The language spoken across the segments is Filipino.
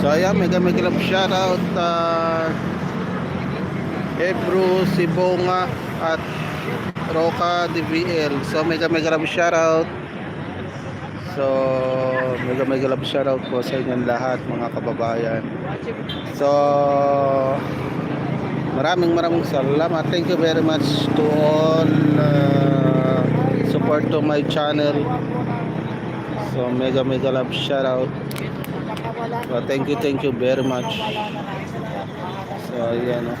So ayan, mega mega love shoutout uh, Ebro, Sibonga at Roca DVL. So mega mega love shoutout. So mega mega love shoutout po sa inyong lahat mga kababayan. So maraming maraming salamat. Thank you very much to all uh, support to my channel. So mega mega love shoutout. So, thank you, thank you very much. So, ayan o.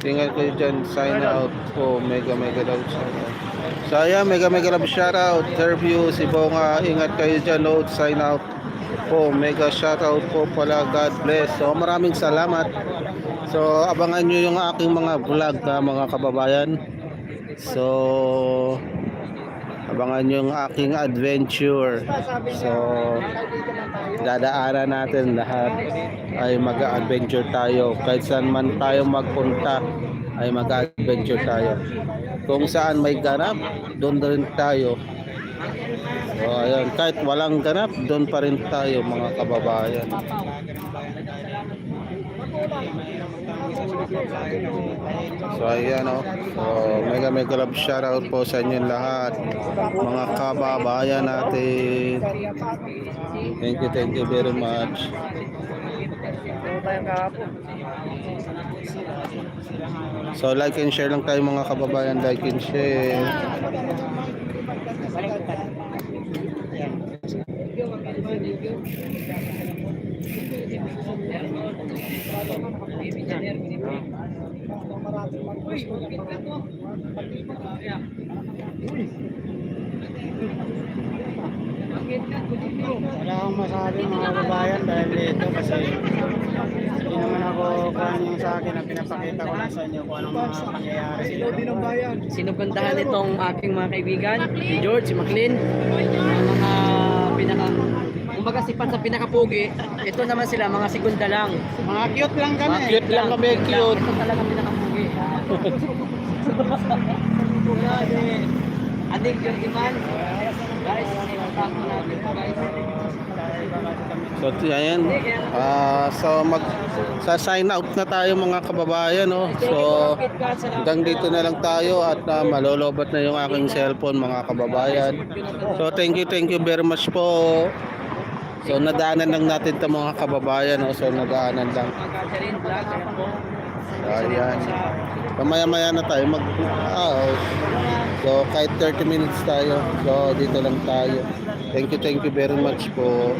Tingnan kayo dyan, sign out po. Mega, mega love sign out. So, ayan, mega, mega love shout out. Interview, si Bonga. Ingat kayo dyan, load, sign out po. Mega shout out po pala. God bless. So, maraming salamat. So, abangan nyo yung aking mga vlog na mga kababayan. So, abangan nyo yung aking adventure. So, dadaanan natin lahat ay mag-adventure tayo. Kahit saan man tayo magpunta ay mag-adventure tayo. Kung saan may ganap, doon rin tayo. So, ayun. Kahit walang ganap, doon pa rin tayo mga kababayan. So ayan o. So mega mega love shoutout po sa inyo lahat. Mga kababayan natin. Thank you, thank you very much. So like and share lang tayo mga kababayan. Like and share. Wala akong masabi mga kababayan dahil dito kasi hindi naman ako kung yung sa akin na pinapakita ko lang sa inyo kung anong mga pangyayari. Sinugandahan itong aking mga kaibigan, si George, si McLean, mga pinaka kumbaga sipat sa pinakapugi, ito naman sila mga segunda lang. Mga cute lang kami. Mga cute lang kami, cute. Ito talaga pinakapugi. Grabe. Adik yung iman. Guys, mo natin ito guys. So ayan. Ah, so mag sa sign out na tayo mga kababayan no. So hanggang dito na lang tayo at uh, malolobat na yung aking cellphone mga kababayan. So thank you, thank you very much po. So nadaanan lang natin 'to mga kababayan no. So nadaanan lang. So, ayan. Pamaya-maya na tayo mag out. So kahit 30 minutes tayo. So dito lang tayo. Thank you, thank you very much po.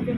Ano